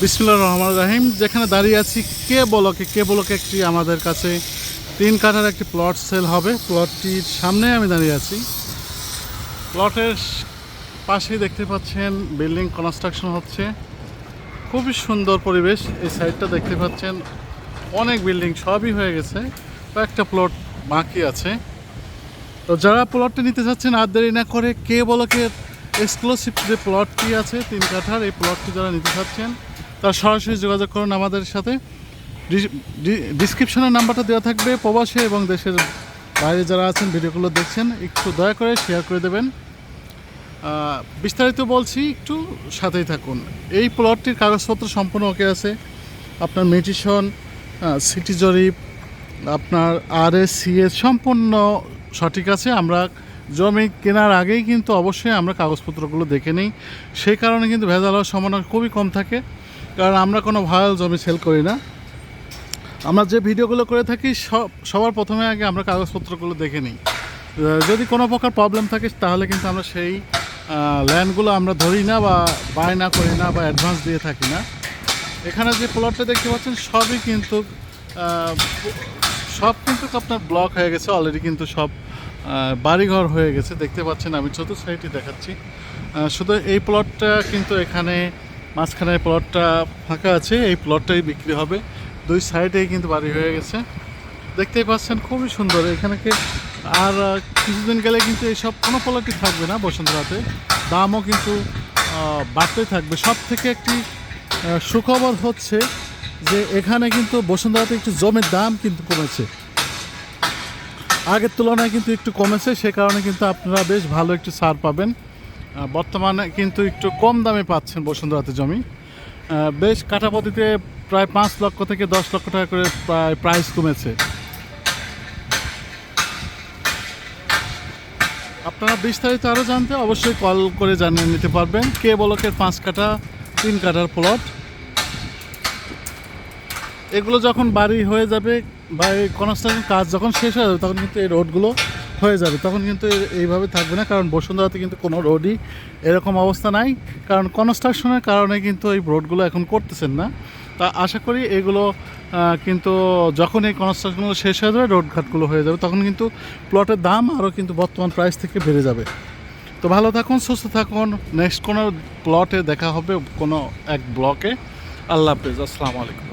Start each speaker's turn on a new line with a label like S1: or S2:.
S1: বিসমুল্লাহ রহমান রাহিম। যেখানে দাঁড়িয়ে আছি, কে বলকে কে বলকে একটি আমাদের কাছে তিন কাঠার একটি প্লট সেল হবে। প্লটটির সামনে আমি দাঁড়িয়ে আছি। প্লটের পাশেই দেখতে পাচ্ছেন বিল্ডিং কনস্ট্রাকশন হচ্ছে। খুবই সুন্দর পরিবেশ, এই সাইডটা দেখতে পাচ্ছেন। অনেক বিল্ডিং সবই হয়ে গেছে, কয়েকটা প্লট বাকি আছে। তো যারা প্লটটি নিতে চাচ্ছেন আর দেরি না করে কে বলকে এক্সক্লুসিভ যে প্লটটি আছে, তিন কাঠার, এই প্লটটি যারা নিতে চাচ্ছেন তারা সরাসরি যোগাযোগ করুন আমাদের সাথে। ডিসক্রিপশনের নাম্বারটা দেওয়া থাকবে প্রবাসী এবং দেশের বাইরে যারা আছেন, ভিডিওগুলো দেখছেন, একটু দয়া করে শেয়ার করে দেবেন। বিস্তারিত বলছি, একটু সাথেই থাকুন। এই প্লটটির কাগজপত্র সম্পূর্ণ ওকে আছে। আপনার মেডিসন সিটি জরিপ আপনার আর এস সি এস সম্পূর্ণ সঠিক আছে। আমরা জমি কেনার আগেই কিন্তু অবশ্যই আমরা কাগজপত্রগুলো দেখে নিই। সেই কারণে কিন্তু ভেজাল হওয়ার সম্ভাবনা খুবই কম থাকে। কারণ আমরা কোনো ভায়াল জমি সেল করি না। আমরা যে ভিডিওগুলো করে থাকি, সব, সবার প্রথমে আগে আমরা কাগজপত্রগুলো দেখে নিই। যদি কোনো প্রকার প্রবলেম থাকে, তাহলে কিন্তু আমরা সেই ল্যান্ডগুলো আমরা ধরি না বা বাই না করি না বা অ্যাডভান্স দিয়ে থাকি না। এখানে যে প্লটটা দেখতে পাচ্ছেন, সবই কিন্তু সব কিন্তু আপনার ব্লক হয়ে গেছে অলরেডি কিন্তু সব বাড়িঘর হয়ে গেছে। দেখতে পাচ্ছেন, আমি চতুর্থ সাইডে দেখাচ্ছি। শুধু এই প্লটটা কিন্তু এখানে মাঝখানে প্লটটা ফাঁকা আছে এই প্লটটাই বিক্রি হবে। দুই সাইডেই কিন্তু বাড়ি হয়ে গেছে। দেখতেই পাচ্ছেন খুবই সুন্দর। এখানে আর কিছুদিন গেলে কিন্তু এইসব কোনো প্লটই থাকবে না বসন্তরাতে দামও কিন্তু আহ, বাড়তেই থাকবে। সব থেকে একটি সুখবর হচ্ছে যে এখানে কিন্তু বসুন্ধরাতে একটু জমির দাম কিন্তু কমেছে। আগের তুলনায় কিন্তু একটু কমেছে সে কারণে কিন্তু আপনারা বেশ ভালো একটু ছাড় পাবেন। বর্তমানে কিন্তু একটু কম দামে পাচ্ছেন বসুন্ধরাতে জমি। বেশ কাঠাপতিতে প্রায় পাঁচ লক্ষ থেকে দশ লক্ষ টাকা করে প্রায় প্রাইস কমেছে। আপনারা বিস্তারিত আরও জানতে অবশ্যই কল করে জানিয়ে নিতে পারবেন। কে বলকের পাঁচ কাঠা, তিন কাঠার প্লট এগুলো যখন বাড়ি হয়ে যাবে বা কনস্ট্রাকশন কাজ যখন শেষ হয়ে যাবে, তখন কিন্তু এই রোডগুলো হয়ে যাবে, তখন কিন্তু এইভাবে থাকবে না, কারণ বসুন্ধরাতে কিন্তু কোনো রোডই এরকম অবস্থা নাই। কারণ কনস্ট্রাকশনের কারণে কিন্তু এই রোডগুলো এখন করতেছেন না। তা আশা করি এগুলো কিন্তু যখন এই কনস্ট্রাকশনগুলো শেষ হয়ে যাবে রোডঘাটগুলো হয়ে যাবে, তখন কিন্তু প্লটের দাম আরও কিন্তু বর্তমান প্রাইস থেকে বেড়ে যাবে। তো ভালো থাকুন, সুস্থ থাকুন। নেক্সট কোনো প্লটে দেখা হবে কোনো এক ব্লকে আল্লাহ হাফেজ, আসসালামু আলাইকুম।